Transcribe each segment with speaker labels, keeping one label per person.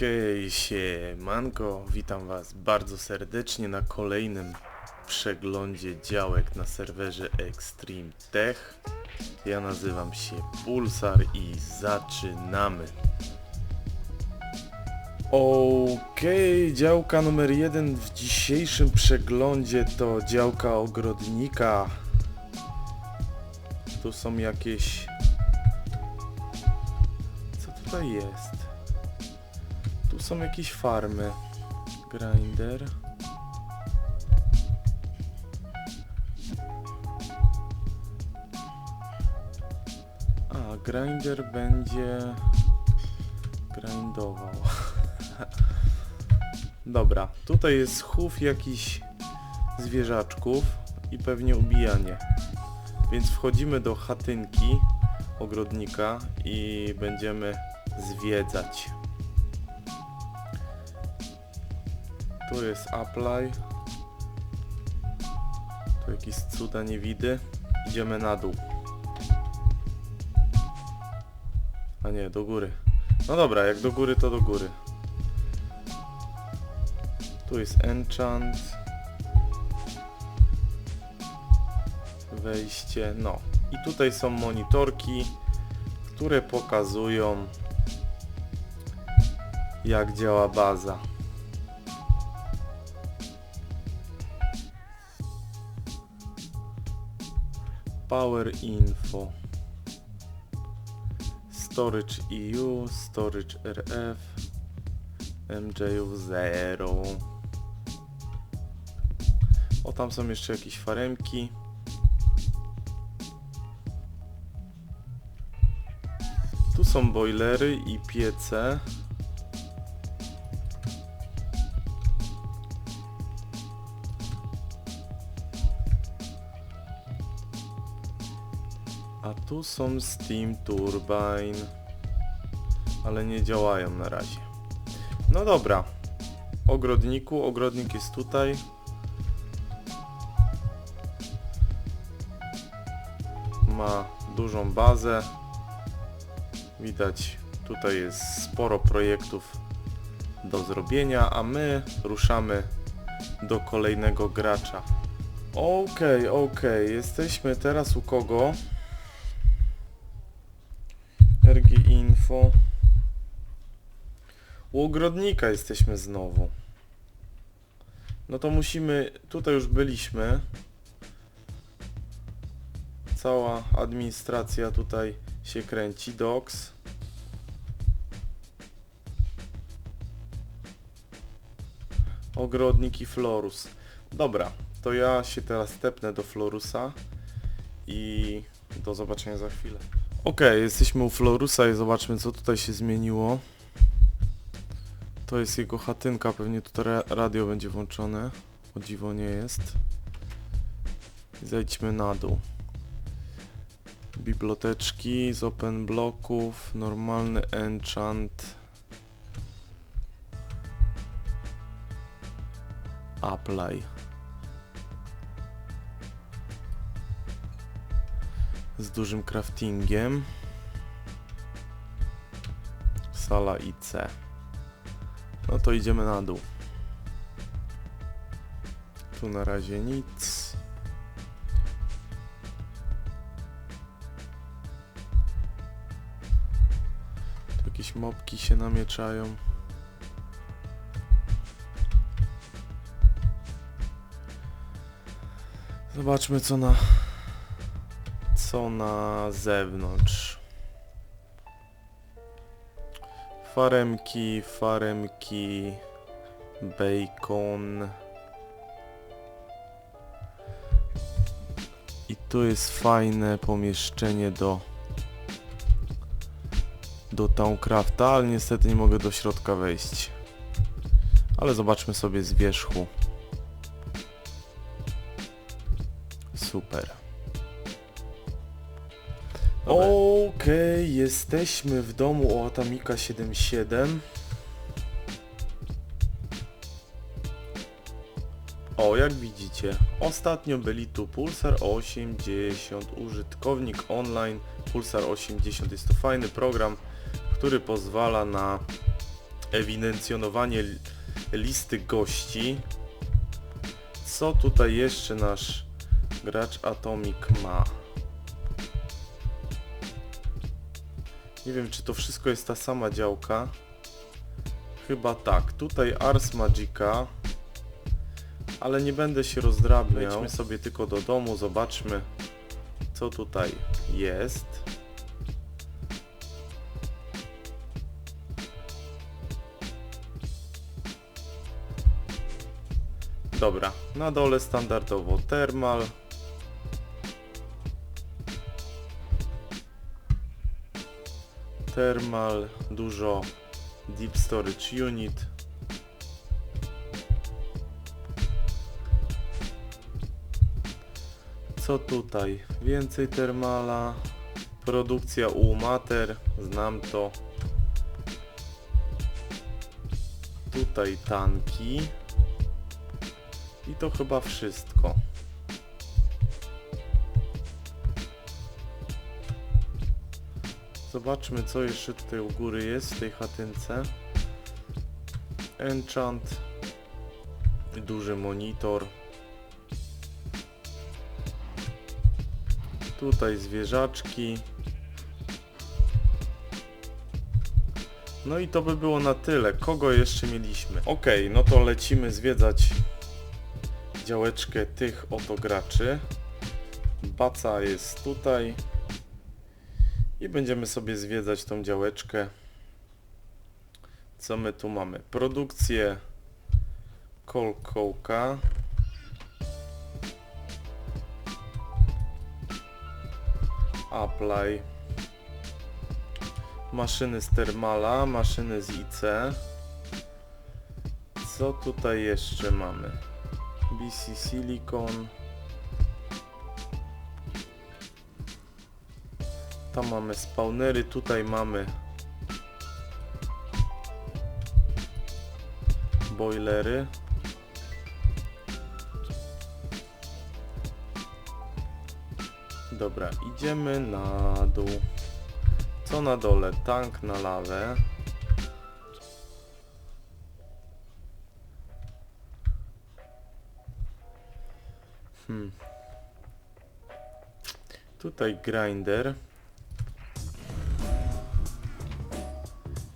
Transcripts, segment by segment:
Speaker 1: Okej, siemanko, witam was bardzo serdecznie na kolejnym przeglądzie działek na serwerze Extreme Tech. Ja nazywam się Pulsar i zaczynamy. Okej, działka numer jeden w dzisiejszym przeglądzie to działka ogrodnika. Tu są jakieś... Co tutaj jest? Są jakieś farmy. Grinder. A, grinder będzie grindował. Dobra, tutaj jest chów jakichś zwierzaczków i pewnie ubijanie. Więc wchodzimy do chatynki ogrodnika i będziemy zwiedzać. Tu jest apply. Tu jakieś cuda nie widy. Idziemy na dół. A nie, do góry. No dobra, jak do góry, to do góry. Tu jest enchant. Wejście, no. I tutaj są monitorki, które pokazują jak działa baza. Power Info. Storage EU, Storage RF MJ 0 O tam są jeszcze jakieś faremki. Tu są boilery i piece tu są Steam Turbine. Ale nie działają na razie. No dobra. Ogrodniku. Ogrodnik jest tutaj. Ma dużą bazę. Widać, tutaj jest sporo projektów do zrobienia, a my ruszamy do kolejnego gracza. Okej, okej, jesteśmy teraz u kogo? RG Info. U ogrodnika jesteśmy znowu. No to musimy... Tutaj już byliśmy. Cała administracja tutaj się kręci. Docs. Ogrodnik i Florus. Dobra, to ja się teraz stepnę do Florusa i do zobaczenia za chwilę. Okej, jesteśmy u Florusa i zobaczmy co tutaj się zmieniło. To jest jego chatynka, pewnie tutaj ra- radio będzie włączone. O dziwo nie jest. Zejdźmy na dół. Biblioteczki z open bloków, normalny enchant. Apply. Z dużym craftingiem. Sala IC. No to idziemy na dół. Tu na razie nic. Tu jakieś mopki się namieczają. Zobaczmy co na co na zewnątrz. Faremki, faremki, bacon. I tu jest fajne pomieszczenie do do Towncrafta, ale niestety nie mogę do środka wejść. Ale zobaczmy sobie z wierzchu. Super. Okej, jesteśmy w domu o Atamika 77. O, jak widzicie, ostatnio byli tu Pulsar 80, użytkownik online Pulsar 80. Jest to fajny program, który pozwala na ewidencjonowanie li- listy gości. Co tutaj jeszcze nasz gracz Atomic ma? Nie wiem, czy to wszystko jest ta sama działka. Chyba tak. Tutaj Ars Magica. Ale nie będę się rozdrabniał. Wejdźmy sobie tylko do domu, zobaczmy co tutaj jest. Dobra, na dole standardowo thermal. Thermal, dużo Deep Storage Unit. Co tutaj? Więcej termala. Produkcja U-Mater, znam to. Tutaj tanki. I to chyba wszystko. Zobaczmy co jeszcze tutaj u góry jest w tej chatynce. Enchant. Duży monitor. Tutaj zwierzaczki. No i to by było na tyle. Kogo jeszcze mieliśmy? Ok, no to lecimy zwiedzać działeczkę tych oto graczy. Baca jest tutaj. I będziemy sobie zwiedzać tą działeczkę. Co my tu mamy? Produkcję Kolkołka. Apply. Maszyny z Thermala, maszyny z IC. Co tutaj jeszcze mamy? BC Silicon. Tam mamy spawnery, tutaj mamy boilery. Dobra, idziemy na dół. Co na dole? Tank na lawę. Hmm. Tutaj grinder.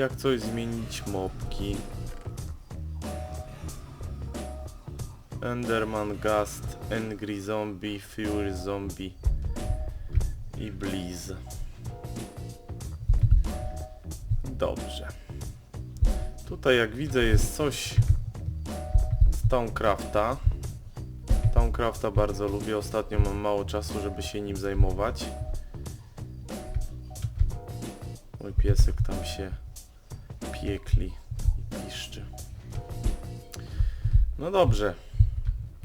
Speaker 1: Jak coś zmienić mopki. Enderman, Gast, Angry Zombie, Fury Zombie i Blizz. Dobrze. Tutaj jak widzę jest coś z Towncrafta. Towncrafta bardzo lubię, ostatnio mam mało czasu, żeby się nim zajmować. Mój piesek tam się piekli i piszczy. No dobrze.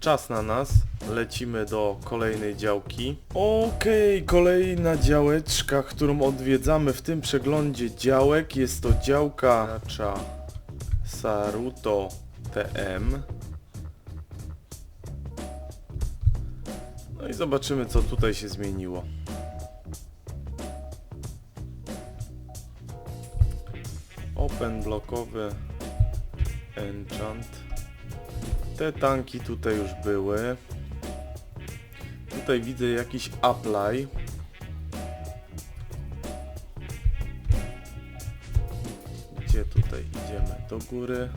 Speaker 1: Czas na nas. Lecimy do kolejnej działki. Okej, kolejna działeczka, którą odwiedzamy w tym przeglądzie działek. Jest to działka Saruto TM. No i zobaczymy co tutaj się zmieniło. Open blokowy enchant. Te tanki tutaj już były. Tutaj widzę jakiś apply. Gdzie tutaj idziemy? Do góry.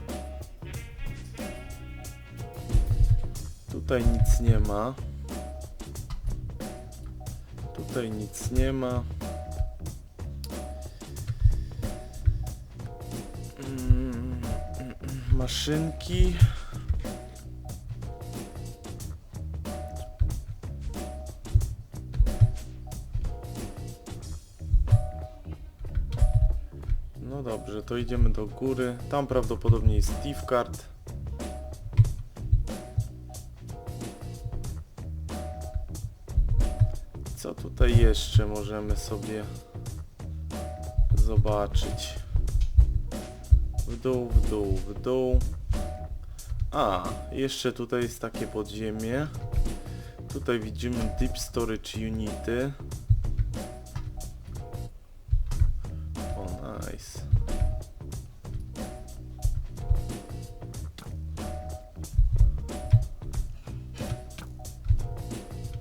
Speaker 1: Tutaj nic nie ma. Tutaj nic nie ma. Maszynki. No dobrze, to idziemy do góry. Tam prawdopodobnie jest Steve Card. Co tutaj jeszcze możemy sobie zobaczyć? W dół, w dół, w dół. A, jeszcze tutaj jest takie podziemie. Tutaj widzimy Deep Storage Unity. O, nice.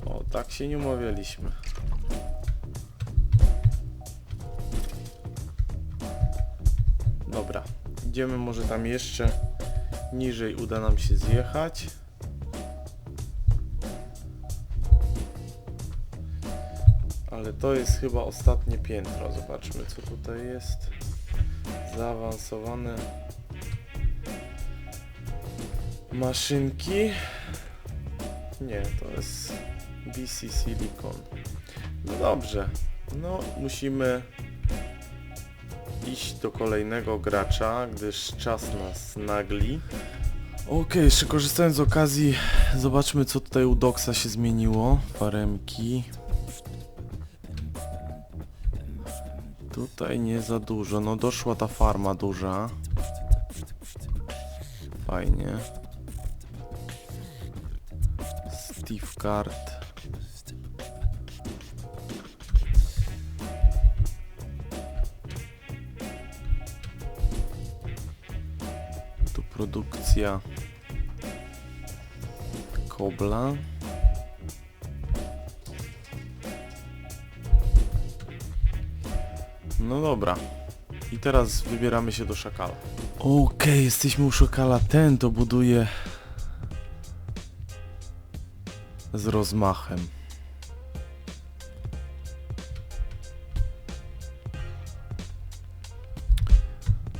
Speaker 1: O, tak się nie umawialiśmy. Idziemy może tam jeszcze niżej uda nam się zjechać. Ale to jest chyba ostatnie piętro. Zobaczmy co tutaj jest. Zaawansowane maszynki. Nie, to jest BC Silicon. No dobrze. No, musimy iść do kolejnego gracza, gdyż czas nas nagli. Okej, jeszcze korzystając z okazji, zobaczmy co tutaj u Doxa się zmieniło. Faremki. Tutaj nie za dużo, no doszła ta farma duża. Fajnie. Steve Card. Produkcja kobla. No dobra. I teraz wybieramy się do szakala. Okej, jesteśmy u szakala. Ten to buduje z rozmachem.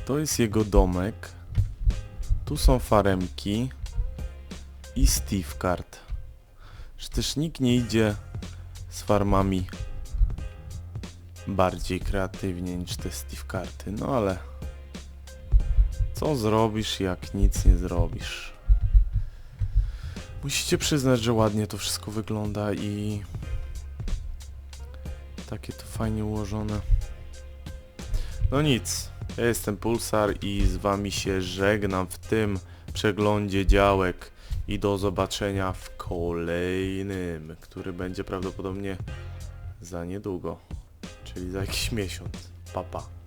Speaker 1: To jest jego domek. Tu są faremki i Steve Card. Że też nikt nie idzie z farmami bardziej kreatywnie niż te Steve Karty. No ale co zrobisz jak nic nie zrobisz? Musicie przyznać, że ładnie to wszystko wygląda i takie to fajnie ułożone. No nic, ja jestem Pulsar i z wami się żegnam w tym przeglądzie działek i do zobaczenia w kolejnym, który będzie prawdopodobnie za niedługo, czyli za jakiś miesiąc. Pa pa.